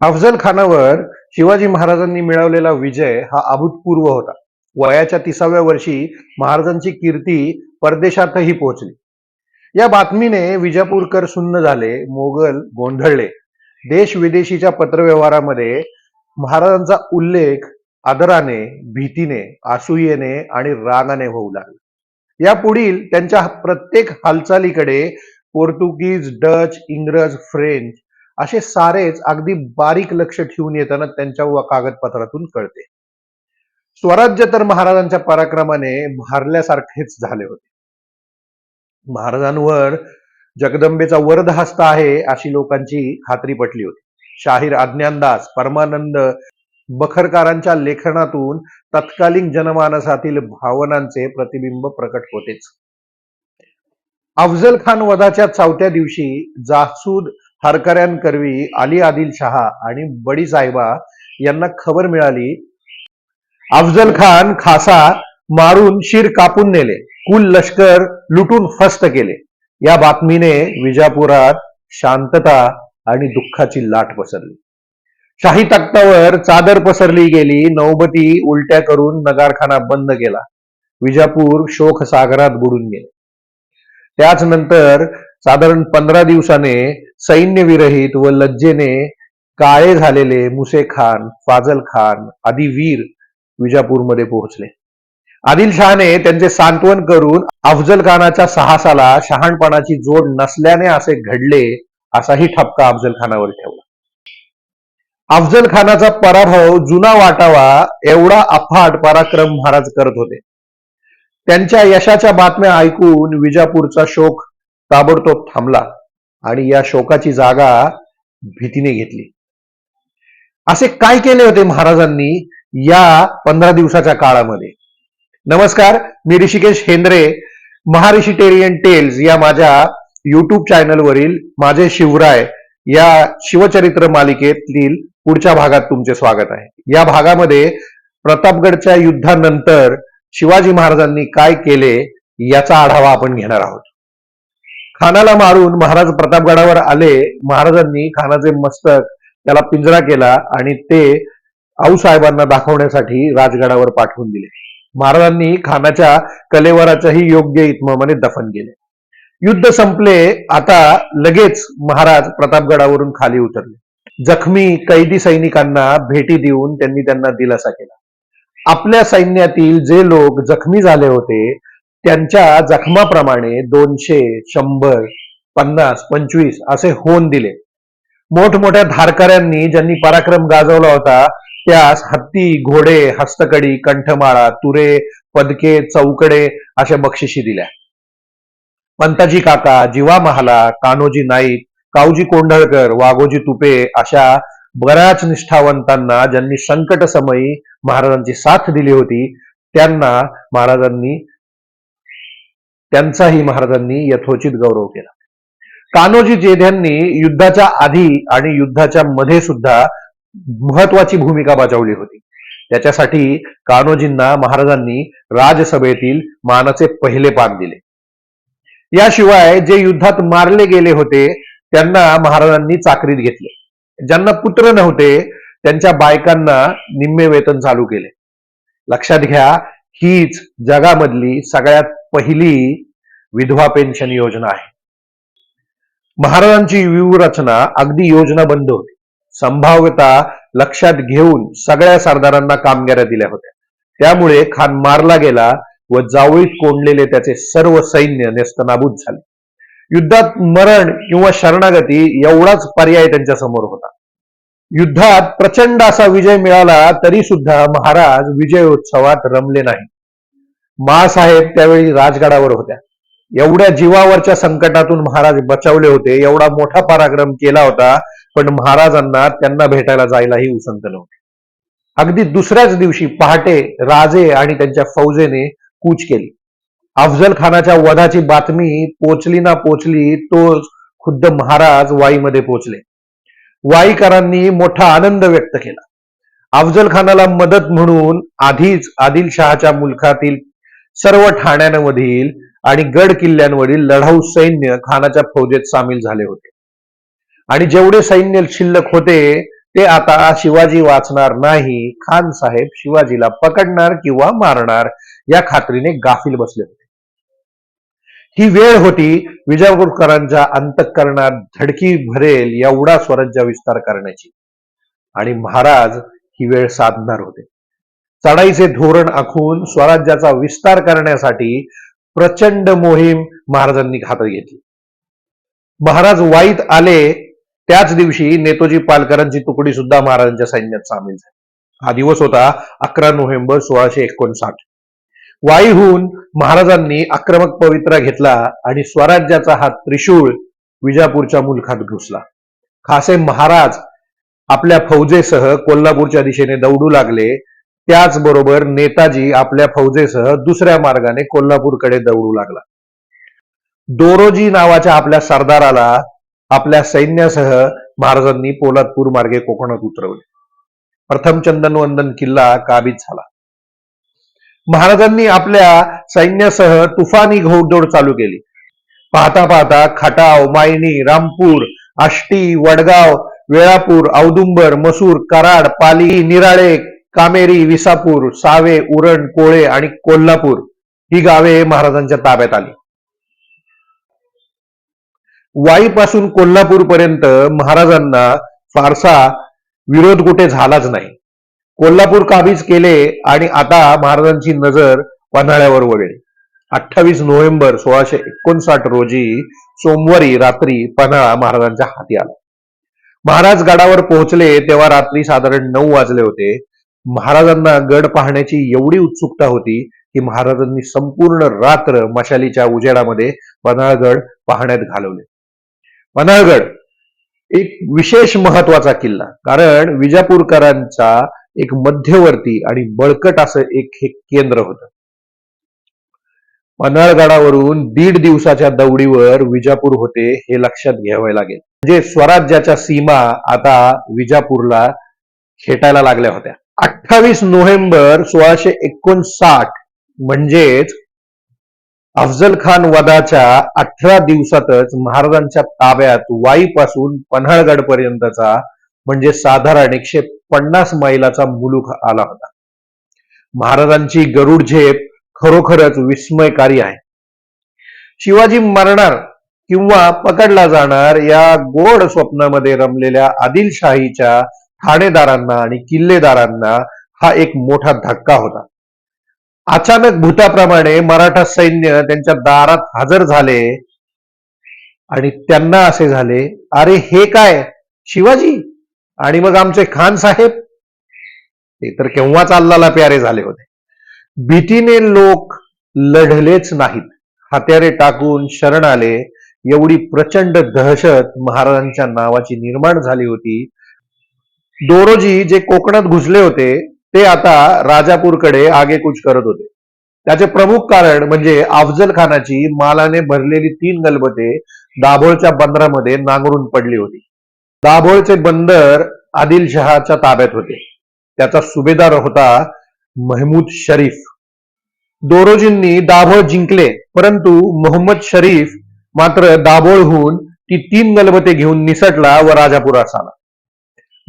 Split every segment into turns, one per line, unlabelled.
अफजल खानावर शिवाजी महाराजांनी मिळवलेला विजय हा अभूतपूर्व होता. वयाच्या तिसाव्या वर्षी महाराजांची कीर्ती परदेशातही पोहोचली. या बातमीने विजापूरकर सुन्न झाले मोगल गोंधळले. देश विदेशीच्या पत्रव्यवहारामध्ये महाराजांचा उल्लेख आदराने भीतीने आसुयेने आणि रागाने होऊ लागला. या पुढील त्यांच्या प्रत्येक हालचालीकडे पोर्तुगीज डच इंग्रज फ्रेंच असे सारेच अगदी बारीक लक्ष ठेवून येताना त्यांच्या व कागदपत्रातून कळते. स्वराज्य तर महाराजांच्या पराक्रमाने भारल्यासारखेच झाले होते. महाराजांवर जगदंबेचा वरद हस्त आहे अशी लोकांची खात्री पटली होती. शाहीर अज्ञानदास परमानंद बखरकारांच्या लेखनातून तत्कालीन जनमानसातील भावनांचे प्रतिबिंब प्रकट होतेच. अफजल खान वधाच्या चौथ्या दिवशी जासूद हरकऱ्यांकरवी अली आदिल शहा आणि बडी साहेबा यांना खबर मिळाली. अफजल खान खासा मारून शिर कापून नेले. कुल लष्कर लुटून फस्त केले. या बातमीने विजापुरात शांतता आणि दुःखाची लाट पसरली. शाही तख्तावर चादर पसरली गेली. नौबती उलट्या करून नगारखाना बंद केला. विजापूर शोक सागरात बुडून गेले. त्याच नंतर साधारण पंधरा दिवसाने सैन्यविरहित व लज्जेने काळे झालेले मुसे खान फाजल खान आदी वीर विजापूरमध्ये पोहोचले. आदिलशहाने त्यांचे सांत्वन करून अफजल खानाच्या साहसाला शहाणपणाची जोड नसल्याने असे घडले असाही ठपका अफजल खानावर ठेवला. अफजल खानाचा पराभव जुना वाटावा एवढा अफाट पराक्रम महाराज करत होते. त्यांच्या यशाच्या बातम्या ऐकून विजापूरचा शोक ताबडतोब थांबला. आणि या शोकाची जागा भीतीने घेतली. असे काय केले होते महाराजांनी या पंधरा दिवसाच्या काळामध्ये? नमस्कार मी ऋषिकेश हेंद्रे महारिशिटेरियन टेल्स या माझ्या युट्यूब चॅनलवरील माझे शिवराय या शिवचरित्र मालिकेतील पुढच्या भागात तुमचे स्वागत आहे. या भागामध्ये प्रतापगडच्या युद्धानंतर शिवाजी महाराजांनी काय केले याचा आढावा आपण घेणार आहोत. खानाला मारून महाराज प्रतापगडावर आले. महाराजांनी खानाचे मस्तक त्याला पिंजरा केला आणि ते आऊसाहेबांना दाखवण्यासाठी राजगडावर पाठवून दिले. महाराजांनी खानाच्या कलेवराच्याही योग्य इतमामाने दफन केले. युद्ध संपले. आता लगेच महाराज प्रतापगडावरून खाली उतरले. जखमी कैदी सैनिकांना भेटी देऊन त्यांनी त्यांना दिलासा केला. आपल्या सैन्यातील जे लोक जखमी झाले होते त्यांच्या जखमाप्रमाणे दोनशे शंभर पन्नास पंचवीस असे होऊन दिले. मोठमोठ्या धारकऱ्यांनी ज्यांनी पराक्रम गाजवला होता त्यास हत्ती घोडे हस्तकडी कंठमाळा तुरे पदके चौकडे अशा बक्षिशी दिल्या. पंताजी काका जीवा महाला कान्होजी नाईक काऊजी कोंढळकर वाघोजी तुपे अशा बऱ्याच निष्ठावंतांना ज्यांनी संकट समयी महाराजांची साथ दिली होती त्यांना महाराजांनी त्यांचाही महाराजांनी यथोचित गौरव केला. कान्होजी जेध्यांनी युद्धाच्या आधी आणि युद्धाच्या मध्ये सुद्धा महत्वाची भूमिका बजावली होती. त्याच्यासाठी कान्होजींना महाराजांनी राजसभेतील मानाचे पहिले पान दिले. याशिवाय जे युद्धात मारले गेले होते त्यांना महाराजांनी चाकरीत घेतले. ज्यांना पुत्र नव्हते त्यांच्या बायकांना निम्मे वेतन चालू केले. लक्षात घ्या हीच जगामधली सगळ्यात पहिली विधवा पेन्शन योजना आहे. महाराजांची व्यूहरचना अगदी योजनाबंद होती. संभाव्यता लक्षात घेऊन सगळ्या सरदारांना कामगाऱ्या दिल्या होत्या. त्यामुळे खान मारला गेला व जावळीत कोंडलेले त्याचे सर्व सैन्य नेस्तनाबूत झाले. युद्धात मरण किंवा शरणागती एवढाच पर्याय त्यांच्यासमोर होता. युद्धात प्रचंड असा विजय मिळाला तरी सुद्धा महाराज विजयोत्सवात रमले नाही मासाहेब त्यावेळी राजगडावर होत्या. एवढ्या जीवावरच्या संकटातून महाराज बचावले होते. एवढा मोठा पराक्रम केला होता. पण महाराजांना त्यांना भेटायला जायलाही उसंत नव्हते. अगदी दुसऱ्याच दिवशी पहाटे राजे आणि त्यांच्या फौजेने कूच केली. अफजल खानाच्या वधाची बातमी पोचली ना पोचली तो खुद्द महाराज वाईमध्ये पोचले. वाईकरांनी मोठा आनंद व्यक्त केला. अफजल खानाला मदत म्हणून आधीच आदिलशहाच्या मुलखातील सर्व ठाण्यांमधील आणि गड किल्ल्यांवरील लढाऊ सैन्य खानाच्या फौजेत सामील झाले होते. आणि जेवढे सैन्य शिल्लक होते ते आता शिवाजी वाचणार नाही खान साहेब शिवाजीला पकडणार किंवा मारणार या खात्रीने गाफील बसले होते. ही वेळ होती विजापूरकरांच्या अंतकरणात धडकी भरेल एवढा स्वराज्य विस्तार करण्याची. आणि महाराज ही वेळ साधणार होते. चढाईचे धोरण आखून स्वराज्याचा विस्तार करण्यासाठी प्रचंड मोहीम महाराजांनी हातात घेतली. महाराज वाईत आले त्याच दिवशी नेतोजी पालकरांची तुकडी सुद्धा महाराजांच्या सैन्यात सामील झाली. हा दिवस होता अकरा नोव्हेंबर सोळाशे एकोणसाठ. वाईहून महाराजांनी आक्रमक पवित्रा घेतला आणि स्वराज्याचा हा त्रिशूळ विजापूरच्या मुलखात घुसला. खासे महाराज आपल्या फौजेसह कोल्हापूरच्या दिशेने दौडू लागले त्याचबरोबर नेताजी आपल्या फौजेसह दुसऱ्या मार्गाने कोल्हापूरकडे दौडू लागला. दोरोजी नावाच्या आपल्या सरदाराला आपल्या सैन्यासह महाराजांनी पोलादपूर मार्गे कोकणात उतरवले. प्रथम चंदनवंदन किल्ला काबीज झाला. महाराजांनी आपल्या सैन्यासह तुफानी घोडदौड चालू केली. पाहता पाहता खटाव मायनी रामपूर आष्टी वडगाव वेळापूर औदुंबर मसूर कराड पाली निराळे कामेरी विसापूर सावे उरण कोळे आणि कोल्हापूर ही गावे महाराजांच्या ताब्यात आली. वाईपासून कोल्हापूर पर्यंत महाराजांना फारसा विरोध कुठे झालाच नाही. कोल्हापूर काबीज केले आणि आता महाराजांची नजर पन्हाळ्यावर वळली. अठ्ठावीस नोव्हेंबर सोळाशे एकोणसाठ रोजी सोमवारी रात्री पन्हाळा महाराजांच्या हाती आला. महाराज गडावर पोहोचले तेव्हा रात्री साधारण नऊ वाजले होते. महाराजांना गड पाहण्याची एवढी उत्सुकता होती की महाराजांनी संपूर्ण रात्र मशालीच्या उजेडामध्ये पन्हाळगड पाहण्यात घालवले. पन्हाळगड एक विशेष महत्त्वाचा किल्ला कारण विजापूरकरांचा एक मध्यवर्ती आणि बळकट असं एक हे केंद्र होतं. पन्हाळगडावरून दीड दिवसाच्या दौडीवर विजापूर होते हे लक्षात घ्यावे लागेल. म्हणजे स्वराज्याच्या सीमा आता विजापूरला खेटायला लागल्या होत्या. अठ्ठावीस नोव्हेंबर सोळाशे एकोणसाठ म्हणजेच अफजल खान वधाच्या अठरा दिवसातच महाराजांच्या ताब्यात वाईपासून पन्हाळगड पर्यंतचा म्हणजे साधारण एकशे पन्नास मैलाचा मुलुख आला होता. महाराजांची गरुड झेप खरोखरच विस्मयकारी आहे. शिवाजी मरणार किंवा पकडला जाणार या गोड स्वप्नामध्ये रमलेल्या आदिलशाहीच्या ठाणेदारांना आणि किल्लेदारांना हा एक मोठा धक्का होता. अचानक भूताप्रमाणे मराठा सैन्य त्यांच्या दारात हजर झाले आणि त्यांना असे झाले अरे हे काय? शिवाजी? आणि मग आमचे खान साहेब? ते तर केव्हाच अल्लाला प्यारे झाले होते. भीतीने लोक लढलेच नाहीत. हत्यारे टाकून शरण आले एवढी प्रचंड दहशत महाराजांच्या नावाची निर्माण झाली होती. दोरोजी जे कोकणात घुसले होते ते आता राजापूरकडे आगेकूच करत होते. त्याचे प्रमुख कारण म्हणजे अफजल खानाची मालाने भरलेली तीन गलबते दाभोळच्या बंदरामध्ये नांगरून पडली होती. दाभोळचे बंदर आदिलशहाच्या ताब्यात होते. त्याचा सुभेदार होता महमूद शरीफ. दोरोजींनी दाभोळ जिंकले परंतु मोहम्मद शरीफ मात्र दाभोळहून ती तीन गलबते घेऊन निसटला व राजापुरास आला.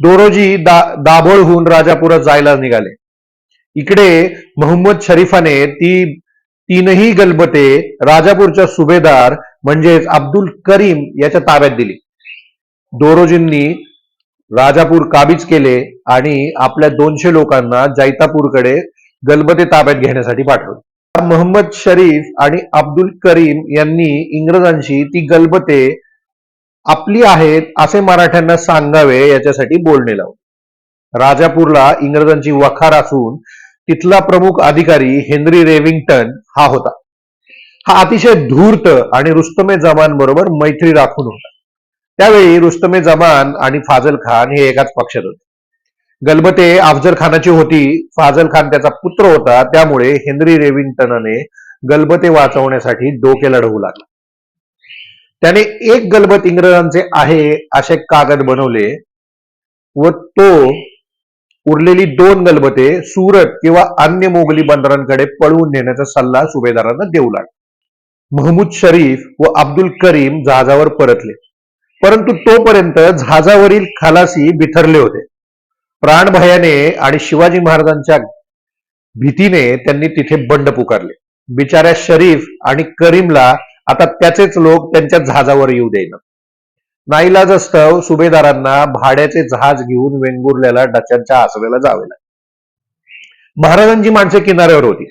दोरोजी दा दाभोळहून राजापुरात जायला निघाले. इकडे मोहम्मद शरीफाने ती तीनही गलबते राजापूरच्या सुभेदार म्हणजेच अब्दुल करीम याच्या ताब्यात दिली. दोरोजींनी राजापूर काबीज केले आणि आपल्या दोनशे लोकांना जैतापूरकडे गलबते ताब्यात घेण्यासाठी पाठवले. मोहम्मद शरीफ आणि अब्दुल करीम यांनी इंग्रजांशी ती गलबते आपली आहेत असे मराठ्यांना सांगावे याच्यासाठी बोलणे लावले राजापूरला इंग्रजांची वखार असून तिथला प्रमुख अधिकारी हेनरी रेविंग्टन हा होता. हा अतिशय धूर्त आणि रुस्तमे जमान बरोबर मैत्री राखून होता. त्यावेळी रुस्तमे जमान आणि फाजल खान हे एकाच पक्षात होते. गलबते अफजल खानाची होती फाजल खान त्याचा पुत्र होता त्यामुळे हेनरी रेविंग्टनने गलबते वाचवण्यासाठी डोके लढवू लागला. त्याने एक गलबत इंग्रजांचे आहे असे कागद बनवले व तो उरलेली दोन गलबते सुरत किंवा अन्य मोगली बंदरांकडे पळवून नेण्याचा सल्ला सुभेदारांना देऊ लागला. महमूद शरीफ व अब्दुल करीम जहाजावर परतले. परंतु तोपर्यंत जहाजावरील खलासी बिथरले होते. प्राणभयाने आणि शिवाजी महाराजांच्या भीतीने त्यांनी तिथे बंड पुकारले. बिचाऱ्या शरीफ आणि करीमला आता त्याचेच लोक त्यांच्या जहाजावर येऊ देईना. नाईलाजस्तव सुभेदारांना भाड्याचे जहाज घेऊन वेंगुर्ल्याला डचांच्या आसव्याला जावे लागले महाराजांची माणसे किनाऱ्यावर होती.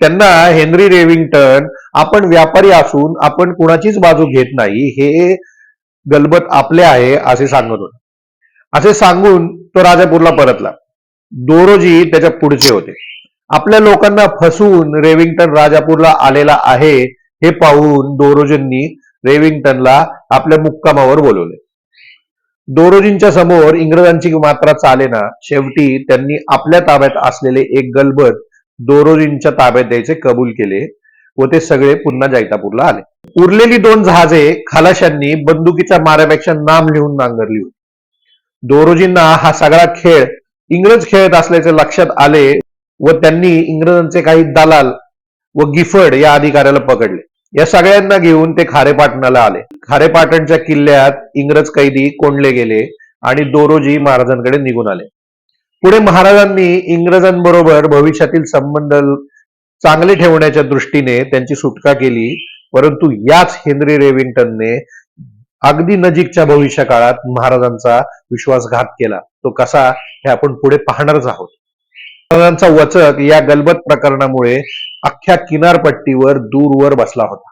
त्यांना हेनरी रेविंग्टन आपण व्यापारी असून आपण कुणाचीच बाजू घेत नाही हे गलबत आपले आहे असे सांगत होते. असे सांगून तो राजापूरला परतला. दोरोजी त्याच्या पुढचे होते. आपल्या लोकांना फसवून रेविंग्टन राजापूरला आलेला आहे हे पाहून दोरोजींनी रेविंग्टनला आपल्या मुक्कामावर बोलवले. दोरोजींच्या समोर इंग्रजांची मात्रा चालेना शेवटी त्यांनी आपल्या ताब्यात असलेले एक गलबत दोरोजींच्या ताब्यात द्यायचे कबूल केले व ते सगळे पुन्हा जैतापूरला आले. उरलेली दोन जहाजे खालाशांनी बंदुकीच्या माऱ्यापेक्षा नाम लिहून नांगरली होती. दोरोजींना हा सगळा खेळ इंग्रज खेळत असल्याचे लक्षात आले व त्यांनी इंग्रजांचे काही दलाल व गिफर्ड या अधिकाऱ्याला पकडले. या सगळ्यांना घेऊन ते खारेपाटणाला आले. खारेपाटणच्या किल्ल्यात इंग्रज कैदी कोंडले गेले आणि दोरोजी महाराजांकडे निघून आले. पुढे महाराजांनी इंग्रजांबरोबर भविष्यातील संबंध चांगले ठेवण्याच्या दृष्टीने त्यांची सुटका केली परंतु याच हेनरी रेविंग्टनने अगदी नजीकच्या भविष्य काळात महाराजांचा विश्वासघात केला. तो कसा हे आपण पुढे पाहणारच आहोत. महाराजांचा वचक या गलबत प्रकरणामुळे अख्ख्या किनारपट्टीवर दूरवर बसला होता.